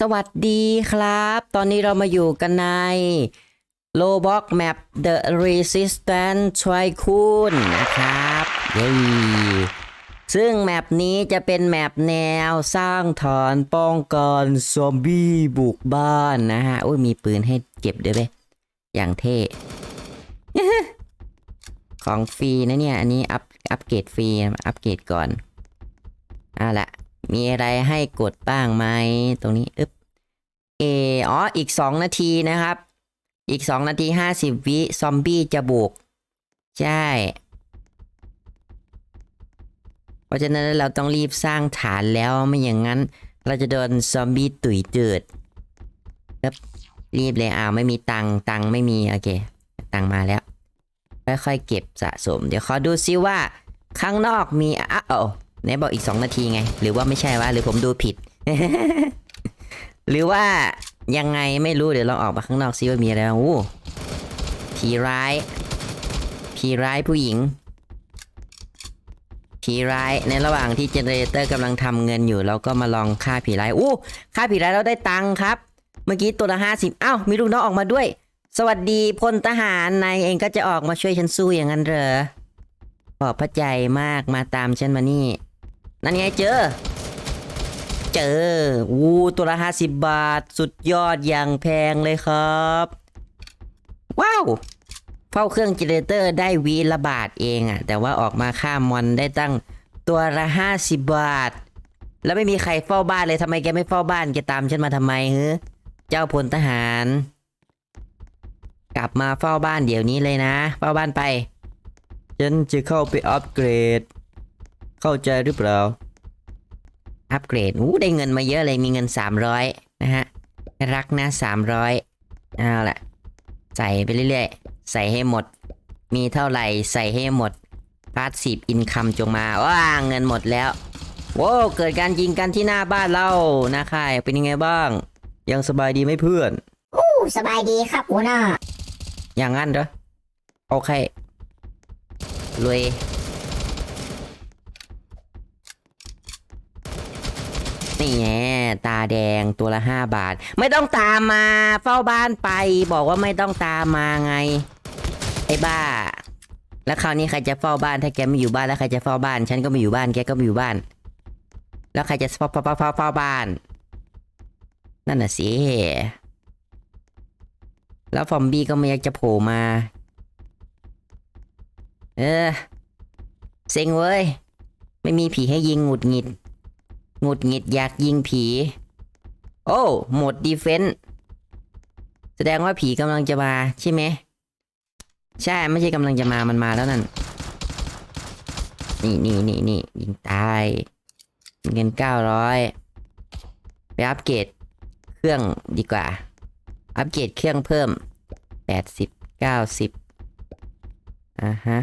สวัสดีครับ ตอนนี้เรามาอยู่กันใน Roblox Map The Resistance Tycoon นะครับเย้ซึ่งแมปนี้จะเป็นแมปแนวสร้างฐานป้องกันซอมบี้บุกบ้านนะฮะ โอ้ยมีปืนให้เก็บด้วยเว้ยอย่างเท่ ของฟรีนะเนี่ย อันนี้อัพอัพเกรดฟรี อัพเกรดก่อนเอาละ มีอะไรให้กดบ้างไหมตรงนี้อึ๊บเอออ๋ออีก 2 นาทีนะครับ อีก 2 นาที 50 วิซอมบี้จะบุก ใช่ เพราะฉะนั้นเราต้องรีบสร้างฐานแล้วไม่อย่างนั้น เราจะโดนซอมบี้ตุ๋ยเจิดครับรีบเลยอ้าวไม่มีตังตังไม่มี โอเค ตังมาแล้ว ค่อยๆเก็บสะสม เดี๋ยวขอดูซิว่า ข้างนอกมีอะโอ ไหนบอกอีก 2 นาทีไง หรือว่าไม่ใช่วะหรือผมดูผิด หรือว่ายังไงไม่รู้เดี๋ยวลองออกมาข้างนอกซิว่ามีอะไรบ้างอู้ผีร้าย ผีร้ายผู้หญิง ผีร้ายในระหว่างที่เจเนเรเตอร์กำลังทำเงินอยู่ เราก็มาลองฆ่าผีร้ายอู้ฆ่าผีร้ายเราได้ตังค์ครับ เมื่อกี้ตัวละห้าสิบอ้าวมีลูกน้องออกมาด้วย สวัสดีพลทหารนายเองก็จะออกมาช่วยฉันสู้อย่างนั้นเหรอขอบพระใจมากมาตามฉันมานี่ นั่นไงเจอ เจอวูตัวละห้าสิบบาท สุดยอดอย่างแพงเลยครับ ว้าวเฝ้าเครื่องเจเนเรเตอร์ได้วีละบาทเองอะแต่ว่าออกมาค่ามอนได้ตั้งตัวละห้าสิบบาท แล้วไม่มีใครเฝ้าบ้านเลยทำไมแกไม่เฝ้าบ้านแกตามฉันมาทำไมเฮ้เจ้าพลทหาร กลับมาเฝ้าบ้านเดี๋ยวนี้เลยนะ เฝ้าบ้านไป ฉันจะเข้าไปอัปเกรด เข้าใจหรือเปล่า อัปเกรดอู้ได้เงินมาเยอะเลยมีเงิน 300 นะฮะ รักนะ 300เอาล่ะใส่ไปเรื่อยๆ ใส่ให้หมด มีเท่าไหร่ใส่ให้หมดพาสซีฟอินคัมจงมาว้าเงินหมดแล้วโว้วเกิดการยิงกันที่หน้าบ้านเรานะค่ายเป็นยังไงบ้าง ยังสบายดีไหมเพื่อนอู้สบายดีครับหัวหน้าอย่างนั้นเหรอโอเคลุย นี่ไงตาแดงตัวละห้าบาท ไม่ต้องตามมาเฝ้าบ้านไป บอกว่าไม่ต้องตามมาไง ไอ้บ้า แล้วคราวนี้ใครจะเฝ้าบ้านถ้าแกไม่อยู่บ้านแล้วใครจะเฝ้าบ้าน ฉันก็ไม่อยู่บ้านแกก็ไม่อยู่บ้าน แล้วใครจะเฝ้าเฝ้าเฝ้าเฝ้าเฝ้าบ้าน นั่นน่ะสิแล้วฟอมบี้ก็ไม่อยากจะโผล่มา เออเซ็งเว้ย ไม่มีผีให้ยิงหงุดหงิด หงุดหงิดอยากยิงผี โอ้หมดดีเฟนต์แสดงว่าผีกำลังจะมาใช่ไหม ใช่ไม่ใช่กำลังจะมามันมาแล้วนั่น นี่นี่นี่นี่ยิงตายเงินเก้าร้อยไปอัปเกรดเครื่องดีกว่า อัปเกรดเครื่องเพิ่มแปดสิบเก้าสิบอ่าฮะ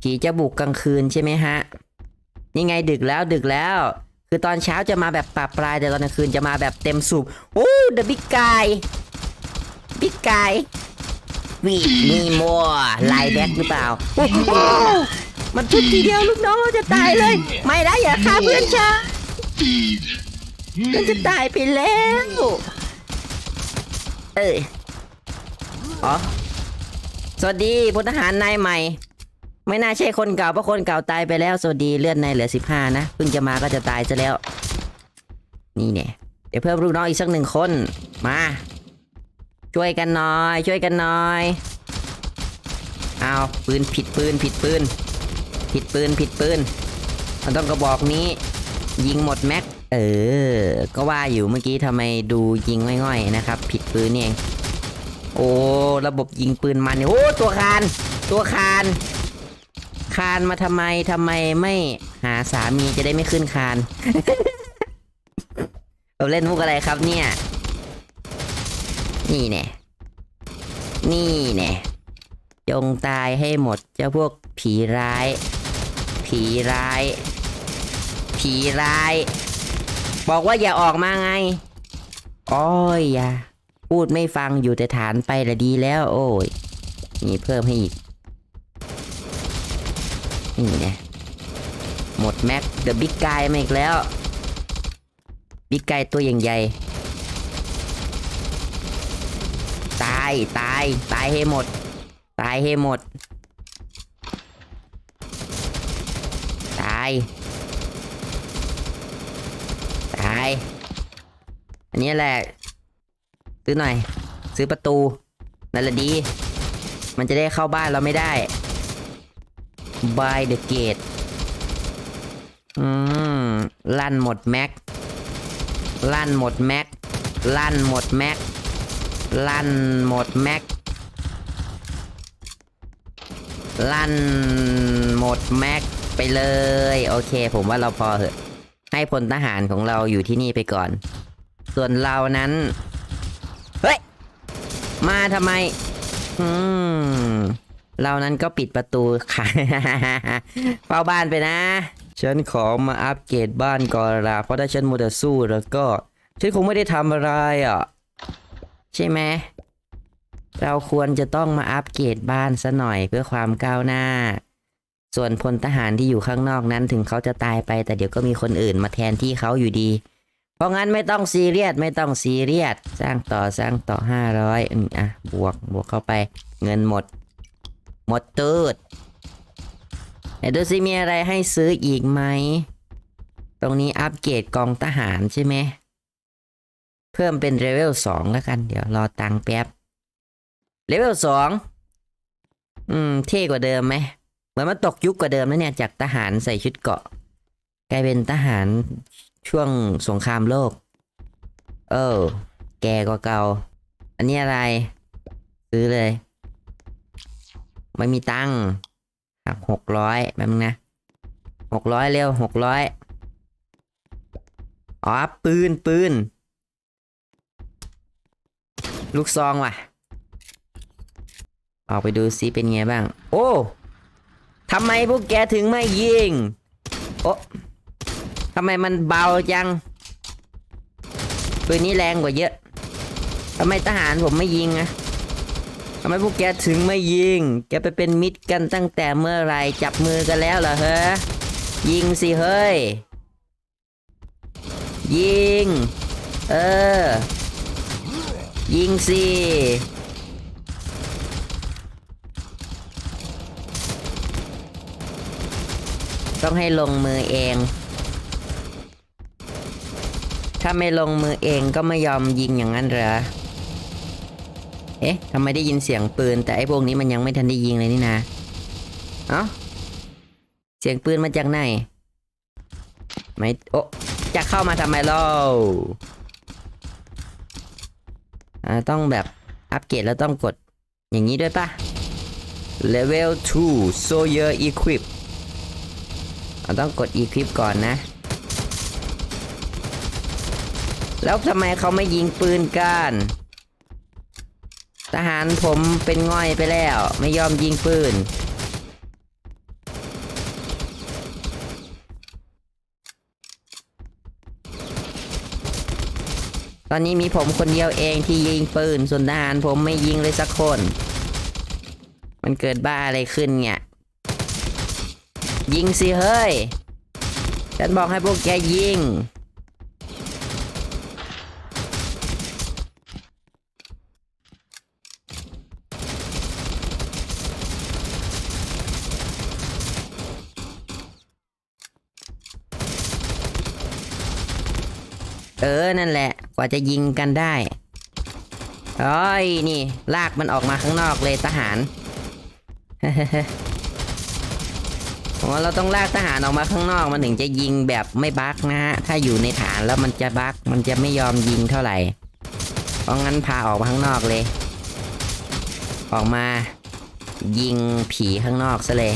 ผีจะบุกกลางคืนใช่ไหมฮะ นี่ไงดึกแล้วดึกแล้ว คือตอนเช้าจะมาแบบปรับปลายแต่ตอนกลางคืนจะมาแบบเต็มสูบโอ้เดอะบิ๊กไก่บิ๊กไก่วีมีมัวไลแบ็กหรือเปล่าโอ้โหมันชุดทีเดียวลูกน้องเราจะตายเลย ไม่ได้อย่าฆ่าเพื่อนฉันมันจะตายไปแล้วเอ้ยอ๋อสวัสดีพลทหารนายใหม่ ไม่น่าใช่คนเก่าเพราะคนเก่าตายไปแล้วสวัสดีเลือดในเหลือสิบห้านะเพิ่งจะมาก็จะตายซะแล้ว นี่เนี่ยเดี๋ยวเพิ่มลูกน้องอีกสักหนึ่งคน มา ช่วยกันหน่อย ช่วยกันหน่อยเอาปืนผิดปืนผิดปืน ผิดปืนผิดปืนมันต้องกระบอกนี้ ยิงหมดแม็กเออ ก็ว่าอยู่เมื่อกี้ทำไมดูยิงง่อยๆนะครับ ผิดปืนนี่เอง โอ้ ระบบยิงปืนมันโอ้ตัวคาน ตัวคาน คานมาทำไมทำไมไม่หาสามีจะได้ไม่ขึ้นคานเราเล่นมุกอะไรครับเนี่ย นี่แน่นี่แน่จงตายให้หมดเจ้าพวกผีร้าย ผีร้าย ผีร้าย บอกว่าอย่าออกมาไง อ้อยอย่าพูดไม่ฟังอยู่แต่ฐานไปละดีแล้ว โอ้ย มีเพิ่มให้อีก นี่ไงหมดแม็กเดอะบิ๊กไกมาอีกแล้ว บิ๊กไกตัวใหญ่ตาย ตาย ตายให้หมด ตายให้หมด ตาย ตาย อันนี้แหละ ซื้อหน่อย ซื้อประตู นั่นแหละดี มันจะได้เข้าบ้านเราไม่ได้ by the gate อืม ลั่นหมดแม็ก ลั่นหมดแม็ก ลั่นหมดแม็ก ลั่นหมดแม็ก ลั่นหมดแม็กไปเลย โอเค ผมว่าเราพอเหอะ ให้พลทหารของเราอยู่ที่นี่ไปก่อน ส่วนเรานั้น เฮ้ย มาทำไม อืม เรานั้นก็ปิดประตูค่ะ เฝ้าบ้านไปนะ ฉันขอมาอัปเกรดบ้านก่อนละเพราะถ้าฉันมัวแต่สู้แล้วก็ ฉันคงไม่ได้ทำอะไรอะ ใช่ไหม เราควรจะต้องมาอัปเกรดบ้านซะหน่อยเพื่อความก้าวหน้า ส่วนพลทหารที่อยู่ข้างนอกนั้นถึงเขาจะตายไป แต่เดี๋ยวก็มีคนอื่นมาแทนที่เขาอยู่ดี เพราะงั้นไม่ต้องซีเรียสไม่ต้องซีเรียส สร้างต่อสร้างต่อห้าร้อยอะบวกบวกเข้าไป เงินหมด หมดตูดไหนดูสิมีอะไรให้ซื้ออีกไหม ตรงนี้อัปเกรดกองทหารใช่ไหม เพิ่มเป็นเลเวลสองแล้วกัน เดี๋ยวรอตังแป๊บ เลเวลสอง อืม เท่กว่าเดิมไหม เหมือนมันตกยุคกว่าเดิมแล้วเนี่ย จากทหารใส่ชุดเกาะ กลายเป็นทหารช่วงสงครามโลก เออ แกกว่าเก่า อันนี้อะไร ซื้อเลย ไม่มีตังค์หักหกร้อยแป๊บนึงนะหกร้อยเร็วหกร้อยอ๋อ ปืน ปืน ลูกซองว่ะ ออกไปดูซิเป็นไงบ้าง โอ้ทำไมพวกแกถึงไม่ยิง โอ้ทำไมมันเบาจัง ปืนนี้แรงกว่าเยอะทำไมทหารผมไม่ยิงอะ ทำไมพวกแกถึงไม่ยิง แกไปเป็นมิตรกันตั้งแต่เมื่อไรจับมือกันแล้วเหรอเฮ้ยิงสิเฮ้ย ยิง เออ ยิงสิต้องให้ลงมือเอง ถ้าไม่ลงมือเองก็ไม่ยอมยิงอย่างนั้นเหรอ เอ๊ะทำไมได้ยินเสียงปืน แต่ไอ้พวกนี้มันยังไม่ทันได้ยิงเลยนี่นะเอ้าเสียงปืนมาจากไหน ไม่โอ้จะเข้ามาทำไมเล่าอ่าต้องแบบอัปเกรดแล้วต้องกดอย่างนี้ด้วยปะ level 2 soldier equip เราต้องกด equip ก่อนนะ แล้วทำไมเขาไม่ยิงปืนกัน ทหารผมเป็นง่อยไปแล้ว ไม่ยอมยิงปืน ตอนนี้มีผมคนเดียวเองที่ยิงปืน ส่วนทหารผมไม่ยิงเลยสักคน มันเกิดบ้าอะไรขึ้นเนี่ยยิงสิเฮ้ย ฉันบอกให้พวกแกยิง เออนั่นแหละ กว่าจะยิงกันได้โอ้ยนี่ ลากมันออกมาข้างนอกเลยทหารผมว่าเราต้องลากทหารออกมาข้างนอกมันถึงจะยิงแบบไม่บักนะฮะ ถ้าอยู่ในฐานแล้วมันจะบักมันจะไม่ยอมยิงเท่าไหร่ เพราะงั้นพาออกมาข้างนอกเลย ออกมา ยิงผีข้างนอกซะเลย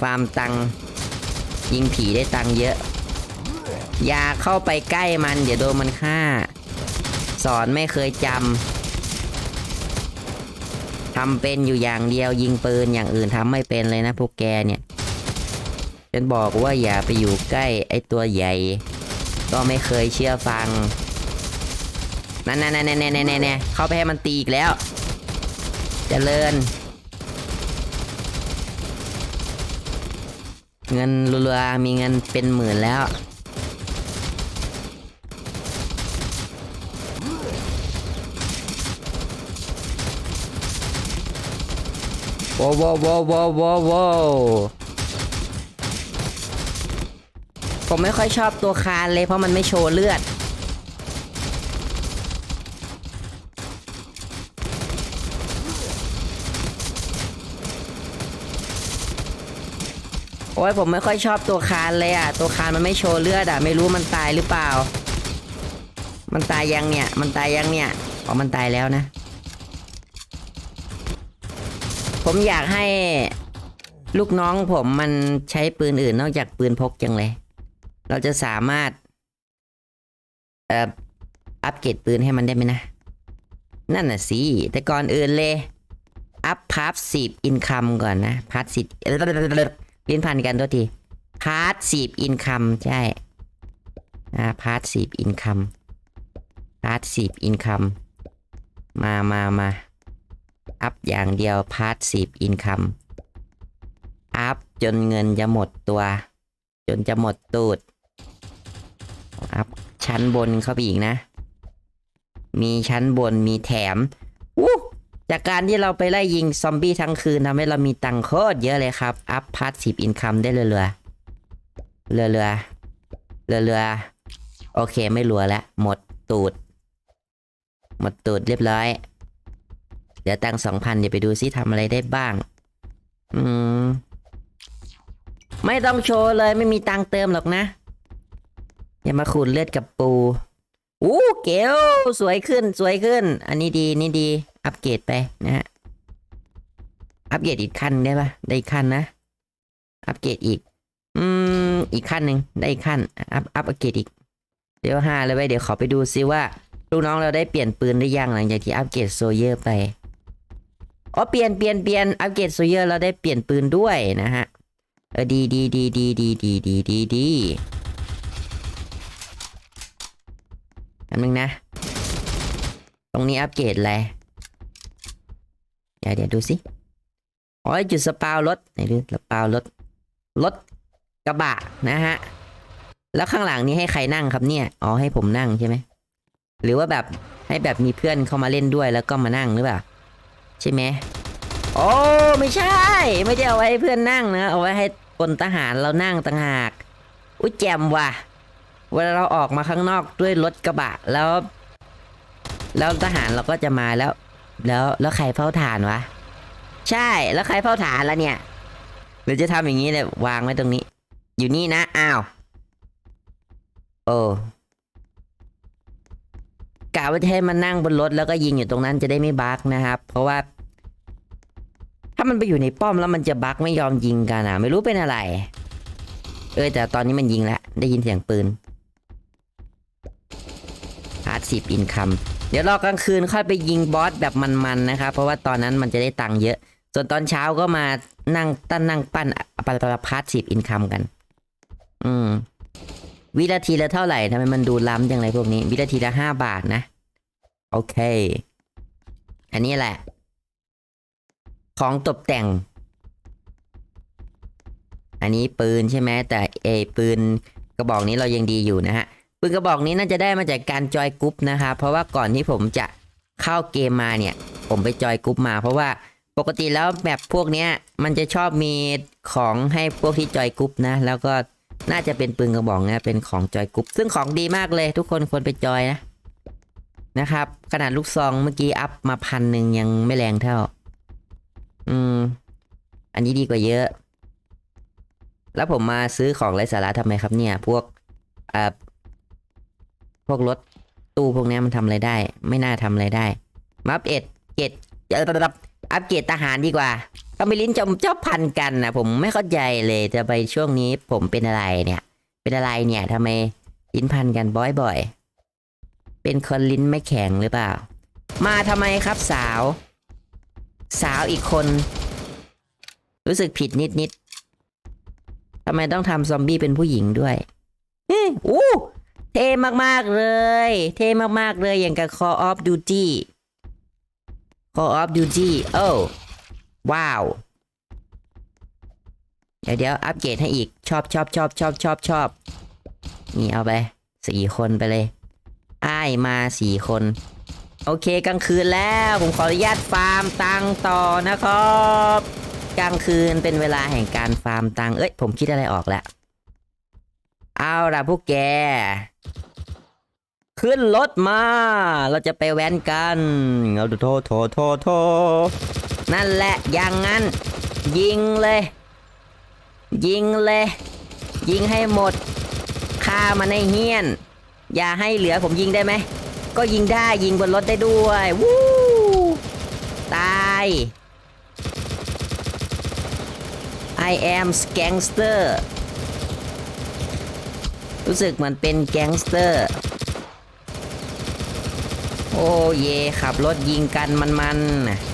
ฟาร์มตังยิงผีได้ตังเยอะ อย่าเข้าไปใกล้มัน เดี๋ยวโดนมันฆ่า สอนไม่เคยจำทำเป็นอยู่อย่างเดียวยิงปืนอย่างอื่นทำไม่เป็นเลยนะพวกแกเนี่ยฉันบอกว่าอย่าไปอยู่ใกล้ไอ้ตัวใหญ่ ก็ไม่เคยเชื่อฟังนั่นนั่นนั่นนั่นนั่นเข้าไปให้มันตีอีกแล้วจเจริญ เงินรัวๆมีเงินเป็นหมื่นแล้ว ว้าวว้าวว้วว้วโว้วโว้วผมไม่ค่อยชอบตัวคานเลยเพราะมันไม่โชว์เลือด โอ้ยผมไม่ค่อยชอบตัวคานเลยอะ ตัวคานมันไม่โชว์เลือดอะ ไม่รู้มันตายหรือเปล่า มันตายยังเนี่ย มันตายยังเนี่ย อ๋อ มันตายแล้วนะ ผมอยากให้ลูกน้องผมมันใช้ปืนอื่นนอกจากปืนพกจังเลย เราจะสามารถเอ่ออัปเกรดปืนให้มันได้ไหมนะ นั่นน่ะสิ แต่ก่อนอื่นเลย อัพพาร์ทสิบอินคัมก่อนนะ พาร์ทสิบลิ้นพันกันตัวที พาร์ทสิบอินคัมใช่ อ่า พาร์ทสิบอินคัม พาร์ทสิบอินคัม มามามา อัพอย่างเดียวพาร์ทสิบอินคัมอัพจนเงินจะหมดตัว จนจะหมดตูดอัพชั้นบนเข้าไปอีกนะ มีชั้นบนมีแถมอู้จากการที่เราไปไล่ยิงซอมบี้ทั้งคืนทำให้เรามีตังค์โคตรเยอะเลยครับ อัพพาร์ทสิบอินคัมได้เรือเรือเรือเรือเรือเรือโอเคไม่รัวแล้วหมดตูด หมดตูดเรียบร้อย เดี๋ยวตังสองพันเดี๋ยวไปดูซิทำอะไรได้บ้าง อืม ไม่ต้องโชว์เลยไม่มีตังเติมหรอกนะ อย่ามาขูดเลือดกับปูอู้เกลสวยขึ้นสวยขึ้น อันนี้ดีนี่ดี อัปเกรดไปนะฮะอัปเกรดอีกขั้นได้ปะได้อีกขั้นนะ อัปเกรดอีก อืม อีกขั้นหนึ่งได้อีกขั้น อัพอัพอัปเกรดอีก เดี๋ยวห้าเลยไว้ยเดี๋ยวขอไปดูซิว่า ลูกน้องเราได้เปลี่ยนปืนหรือยังหลังจากที่อัปเกรดโซเยอร์ไป อ๋อเปลี่ยนเปลี่ยนเปลี่ยนอัปเกรดโซเยอร์เราได้เปลี่ยนปืนด้วยนะฮะ เออดีดีดีดีดีดีดีดีดีอันนึงนะ ตรงนี้อัปเกรดอะไรเดี๋ยวเดี๋ยวดูสิอ๋อจุดสปาวรถไหนดูสปาวรถรถกระบะนะฮะ แล้วข้างหลังนี้ให้ใครนั่งครับเนี่ย อ๋อให้ผมนั่งใช่ไหม หรือว่าแบบให้แบบมีเพื่อนเข้ามาเล่นด้วยแล้วก็มานั่งหรือเปล่า ใช่ไหมโอ้ไม่ใช่ ไม่ได้เอาไว้ให้เพื่อนนั่งนะ เอาไว้ให้พลทหารเรานั่งต่างหาก อุ้ยแจมว่ะ เวลาเราออกมาข้างนอกด้วยรถกระบะแล้ว แล้วทหารเราก็จะมาแล้ว แล้วแล้วใครเฝ้าฐานวะ ใช่แล้วใครเฝ้าฐานแล้วเนี่ยหรือจะทำอย่างนี้เลยวางไว้ตรงนี้ อยู่นี่นะอ้าวโอ้ กะว่าจะให้มันนั่งบนรถแล้วก็ยิงอยู่ตรงนั้นจะได้ไม่บั๊กนะครับ เพราะว่า ถ้ามันไปอยู่ในป้อมแล้วมันจะบั๊กไม่ยอมยิงกันอะ ไม่รู้เป็นอะไร เออแต่ตอนนี้มันยิงแล้วได้ยินเสียงปืนฮาร์ดสิบอินคัมเดี๋ยวรอกลางคืนค่อยไปยิงบอสแบบมันๆนะครับ เพราะว่าตอนนั้นมันจะได้ตังค์เยอะ ส่วนตอนเช้าก็มานั่งตั้นนั่งปั้นปาปาพาร์ทสิบอินคัมกัน อืม วินาทีละเท่าไหร่ทำไมมันดูล้ำจังเลยพวกนี้ วินาทีละห้าบาทนะ โอเค อันนี้แหละ ของตกแต่ง อันนี้ปืนใช่ไหมแต่เอปืนกระบอกนี้เรายังดีอยู่นะฮะปืนกระบอกนี้น่าจะได้มาจากการจอยกรุ๊ปนะครับเพราะว่าก่อนที่ผมจะเข้าเกมมาเนี่ย ผมไปจอยกรุ๊ปมา เพราะว่าปกติแล้วแบบพวกเนี้ยมันจะชอบมีของให้พวกที่จอยกรุ๊ปนะ แล้วก็ น่าจะเป็นปืนกระบอกนะเป็นของจอยกรุ๊ปซึ่งของดีมากเลยทุกคนควรไปจอยนะนะครับขนาดลูกซองเมื่อกี้อัพมาพันหนึ่งยังไม่แรงเท่า อืม อันนี้ดีกว่าเยอะ แล้วผมมาซื้อของไร้สาระทำไมครับเนี่ย พวกเอ่อพวกรถตู้พวกนี้มันทำอะไรได้ ไม่น่าทำอะไรได้มาอัปเกรดเกรดเอ่ออัปเกรดทหารดีกว่า ทำไมลิ้นจมชอบพันกันนะผมไม่เข้าใจเลยจะไปช่วงนี้ผมเป็นอะไรเนี่ย เป็นอะไรเนี่ยทำไมลิ้นพันกันบ่อยๆ เป็นคนลิ้นไม่แข็งหรือเปล่า มาทำไมครับสาว สาวอีกคน รู้สึกผิดนิดนิดๆทำไมต้องทำซอมบี้เป็นผู้หญิงด้วยเฮ้อู้เท่มากๆเลย เท่มากๆเลยอย่างกับ Call of Duty Call of Duty โอ้ ว้าว เดี๋ยวเดี๋ยวอัปเกรดให้อีกชอบชอบชอบชอบชอบชอบนี่เอาไปสี่คนไปเลยอ้ายมาสี่คน โอเคกลางคืนแล้ว ผมขออนุญาตฟาร์มตังต่อนะครับกลางคืนเป็นเวลาแห่งการฟาร์มตังเอ้ย ผมคิดอะไรออกแล้ว เอาล่ะพวกแก ขึ้นรถมา เราจะไปแว้นกัน เอาโทโทโทโท นั่นแหละอย่างนั้น ยิงเลย ยิงเลย ยิงให้หมดฆ่ามันให้เฮี้ยน อย่าให้เหลือผมยิงได้ไหม ก็ยิงได้ยิงบนรถได้ด้วยวู้ตาย I am gangster รู้สึกเหมือนเป็นแก๊งสเตอร์ โอ้เยขับรถยิงกันมันๆ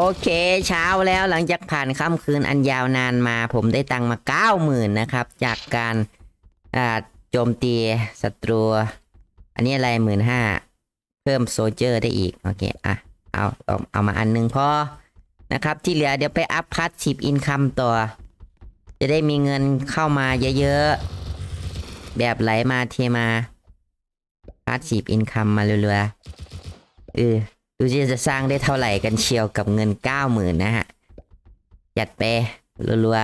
โอเคเช้าแล้วหลังจากผ่านค่ำคืนอันยาวนานมา ผมได้ตังค์มาเก้าหมื่นนะครับ จากการโจมตีศัตรู อันนี้อะไรหมื่นห้าเพิ่มโซเจอร์ได้อีก โอเค อะ เอาเอาเอามาอันหนึงพอนะครับ ที่เหลือเดี๋ยวไปอัพพัดชิปอินคัมต่อ จะได้มีเงินเข้ามาเยอะๆ แบบไหลมาเทมาพัดชิปอินคัมมาเรื่อยๆเออ ดูสิจะสร้างได้เท่าไหร่กันเชียวกับเงินเก้าหมื่นนะฮะ จัดไปรัว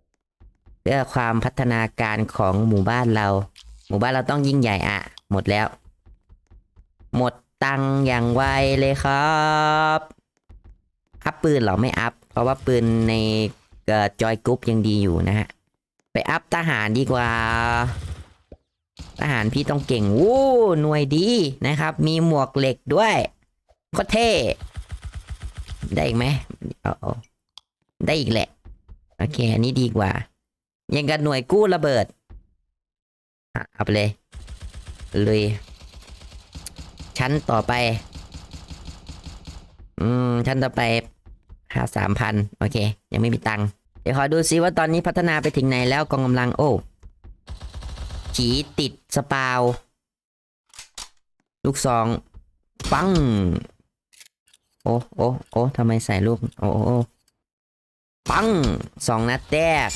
ๆเพื่อความพัฒนาการของหมู่บ้านเรา หมู่บ้านเราต้องยิ่งใหญ่อะหมดแล้ว หมดตังอย่างไวเลยครับอัพปืนเหรอไม่อัพ เพราะว่าปืนในจอยกรุ๊ปยังดีอยู่นะฮะ ไปอัพทหารดีกว่าทหารพี่ต้องเก่งวู้หน่วยดีนะครับ มีหมวกเหล็กด้วย โคตรเท่ ได้อีกไหมเอาเอได้อีกแหละ โอเค อันนี้ดีกว่า ยังกับหน่วยกู้ระเบิดเอาไปเลยเลยชั้นต่อไป อืม ชั้นต่อไปห้าสามพันโอเค ยังไม่มีตังค์เดี๋ยวขอดูซิว่าตอนนี้พัฒนาไปถึงไหนแล้วกองกำลังโอ้ผีติดสปาว ลูกซอง ปัง อ้โอ้โอ้ทำไมใส่ลูก โอ้โอ้ปังสองนัดแรก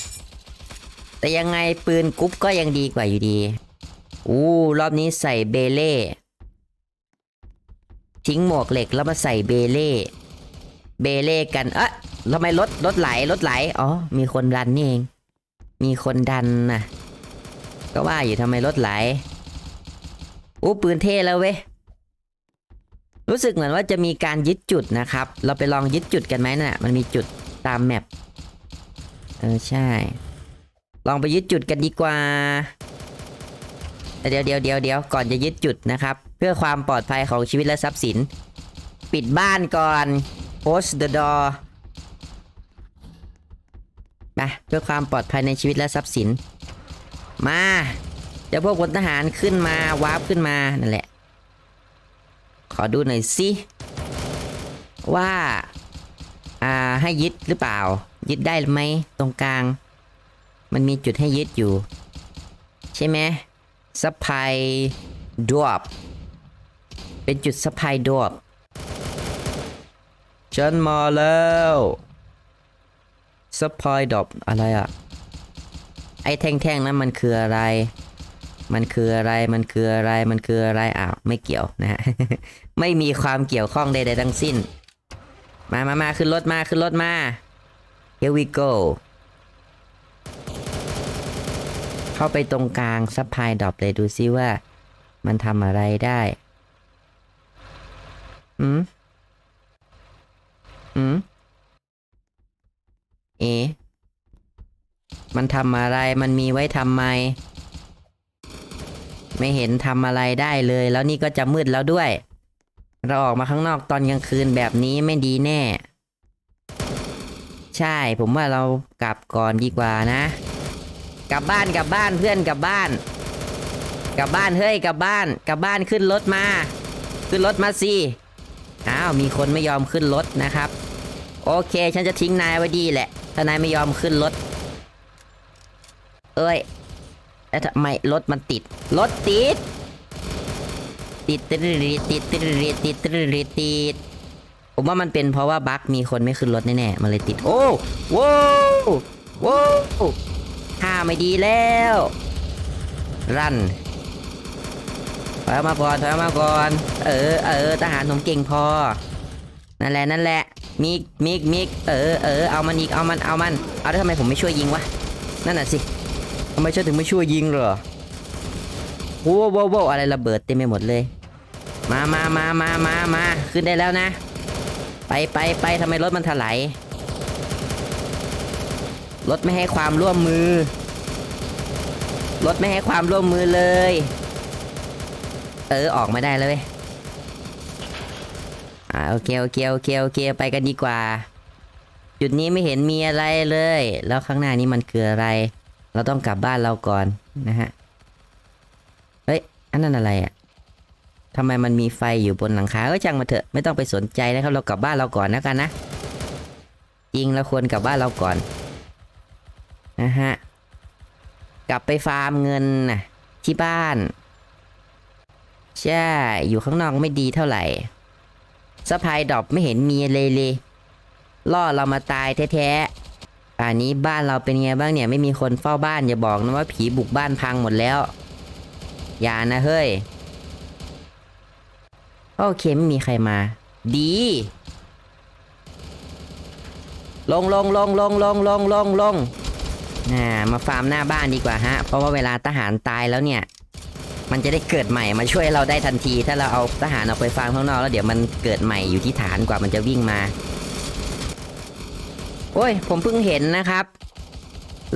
แต่ยังไงปืนกุ๊บก็ยังดีกว่าอยู่ดี อู้รอบนี้ใส่เบเล่ ทิ้งหมวกเหล็กแล้วมาใส่เบเล่ เบเล่กัน เอ๊ะทำไมรถรถไหลรถไหล อ๋อ มีคนดันนี่เอง มีคนดันนะก็ว่าอยู่ทำไมรถไหล อู้ปืนเท่แล้วเว้ย รู้สึกเหมือนว่าจะมีการยึดจุดนะครับ เราไปลองยึดจุดกันไหมน่ะ มันมีจุดตามแมปเออใช่ ลองไปยึดจุดกันดีกว่า เดี๋ยวเดี๋ยวเดี๋ยวเดี๋ยวก่อนจะยึดจุดนะครับ เพื่อความปลอดภัยของชีวิตและทรัพย์สิน ปิดบ้านก่อน close the door ไปเพื่อความปลอดภัยในชีวิตและทรัพย์สิน มา เดี๋ยวพวกพลทหารขึ้นมาวาร์ปขึ้นมานั่นแหละ ขอดูหน่อยสิว่า อ่าให้ยึดหรือเปล่า ยึดได้ไหมตรงกลาง มันมีจุดให้ยึดอยู่ ใช่ไหมซัพพลายดวบเป็นจุดซัพพลายดวบฉันมาแล้วซัพพลายดอบอะไรอะไอแท่งๆนั้นมันคืออะไร มันคืออะไรมันคืออะไรมันคืออะไรอ้าวไม่เกี่ยวนะฮะไม่มีความเกี่ยวข้องใดๆทั้งสิ้น มามามาขึ้นรถมาขึ้นรถมา here we go เข้าไปตรงกลางซัพพลายดรอปเลยดูซิว่า มันทำอะไรได้อืมอืมเอ มันทำอะไร มันมีไว้ทำไม ไม่เห็นทำอะไรได้เลย แล้วนี่ก็จะมืดแล้วด้วย เราออกมาข้างนอกตอนกลางคืนแบบนี้ไม่ดีแน่ ใช่ผมว่าเรากลับก่อนดีกว่านะ กลับบ้านกลับบ้านเพื่อนกลับบ้าน กลับบ้านเฮ้ยกลับบ้าน กลับบ้านขึ้นรถมา ขึ้นรถมาสิอ้าวมีคนไม่ยอมขึ้นรถนะครับ โอเค ฉันจะทิ้งนายไว้ดีแหละ ถ้านายไม่ยอมขึ้นรถ เอ้ย ทำไมรถมันติด รถติด ติดติดติดติดติดติดติดติดผมว่ามันเป็นเพราะว่าบั๊กมีคนไม่ขึ้นรถแน่ๆมันเลยติด โอ้โว้วโว้ท่าไม่ดีแล้ว รันถอยมาก่อนถอยมาก่อน เออ เออ ทหารผมเก่งพอ นั่นแหละ นั่นแหละ มิก มิก มิก เออ เออ เอามันอีก เอามัน เอามัน เอาแล้วทำไมผมไม่ช่วยยิงวะ นั่นน่ะสิ ทำไมฉันถึงไม่ช่วยยิงเหรอว้วว้วโว้วอะไรระเบิดเต็มไปหมดเลย มามามามามามาขึ้นได้แล้วนะ ไปไปไปทำไมรถมันถลายรถไม่ให้ความร่วมมือ รถไม่ให้ความร่วมมือเลย เออออกมาได้แล้วเว้ยอ่าโอเคโอเคโอเคโอเคไปกันดีกว่า จุดนี้ไม่เห็นมีอะไรเลย แล้วข้างหน้านี้มันคืออะไร เราต้องกลับบ้านเราก่อนนะฮะ เฮ้ย อันนั้นอะไรอะ่ะทำไมมันมีไฟอยู่บนหลังคาก็ช่างมาเถอะไม่ต้องไปสนใจนะครับ เรากลับบ้านเราก่อนนะกันนะจริงเราควรกลับบ้านเราก่อนนะฮะกลับไปฟาร์มเงินนะที่บ้านใช่อยู่ข้างนอกไม่ดีเท่าไหร่สะพายดอปไม่เห็นมีเลยเลยล่อเรามาตายแท้ๆ ป่านนี้บ้านเราเป็นไงบ้างเนี่ยไม่มีคนเฝ้าบ้านอย่าบอกนะว่าผีบุกบ้านพังหมดแล้ว อย่านะเฮ้ย โอเคไม่มีใครมา ดี ลงลงลงลงลงลงลงลงน่ามาฟาร์มหน้าบ้านดีกว่าฮะ เพราะว่าเวลาทหารตายแล้วเนี่ย มันจะได้เกิดใหม่มาช่วยเราได้ทันที ถ้าเราเอาทหารออกไปฟาร์มข้างนอกแล้วเดี๋ยวมันเกิดใหม่อยู่ที่ฐานกว่ามันจะวิ่งมา โอ้ย ผมเพิ่งเห็นนะครับ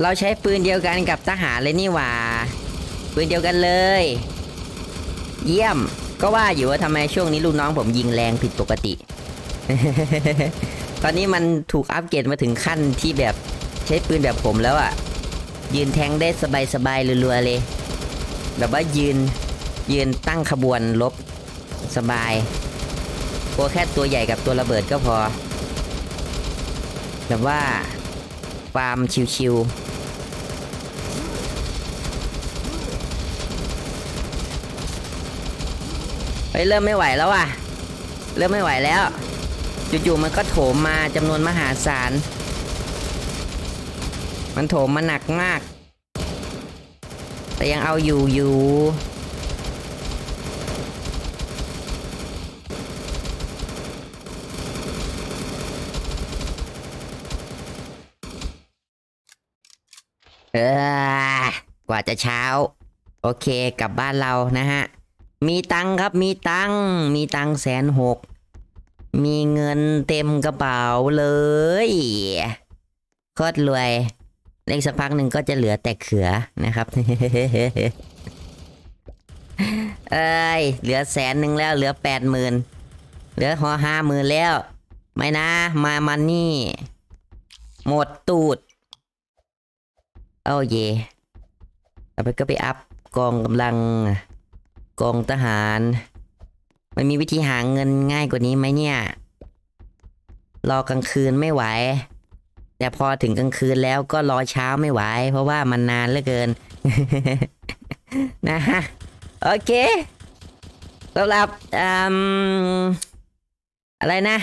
เราใช้ปืนเดียวกันกับทหารเลยนี่หว่า ปืนเดียวกันเลย เยี่ยม ก็ว่าอยู่ว่าทำไมช่วงนี้ลูกน้องผมยิงแรงผิดปกติ ตอนนี้มันถูกอัปเกรดมาถึงขั้นที่แบบใช้ปืนแบบผมแล้วอะ่ะ ยืนแทงได้สบายๆรัวๆเลย แบบว่ายืนยืนตั้งขบวนลบสบายกลัวแค่ตัวใหญ่กับตัวระเบิดก็พอ แบบว่าความชิวๆเฮ้ยเริ่มไม่ไหวแล้วอะ เริ่มไม่ไหวแล้วจู่ๆมันก็โถมมาจำนวนมหาศาล มันโถมมาหนักมาก แต่ยังเอาอยู่อยู่ เออกว่าจะเช้า โอเคกลับบ้านเรานะฮะ มีตังครับมีตังมีตังแสนหกมีเงินเต็มกระเป๋าเลยโคตรรวยเล่นสักพักหนึ่งก็จะเหลือแต่เขือนะครับเอ้ยเหลือแสนหนึ่งแล้วเหลือแปดหมื่นเหลือหอห้าหมื่นแล้ว ไม่นะ มามันนี่ หมดตูด โอ้เยเอาไปก็ไปอัพกองกำลังกองทหาร มันมีวิธีหาเงินง่ายกว่านี้ไหมเนี่ย รอกลางคืนไม่ไหว แต่พอถึงกลางคืนแล้วก็รอเช้าไม่ไหว เพราะว่ามันนานเหลือเกิน นะฮะ โอเคสำหรับอืมอะไรนะ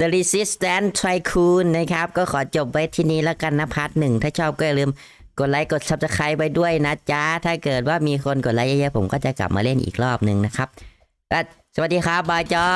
The Resistance Tycoon นะครับ ก็ขอจบไว้ที่นี้แล้วกันนะพาร์ทหนึ่ง ถ้าชอบก็อย่าลืม กดไลค์กดซับสไครต์ไปด้วยนะจ๊ะ ถ้าเกิดว่ามีคนกดไลค์เยอะๆผมก็จะกลับมาเล่นอีกรอบหนึ่งนะครับ สวัสดีครับบายจอ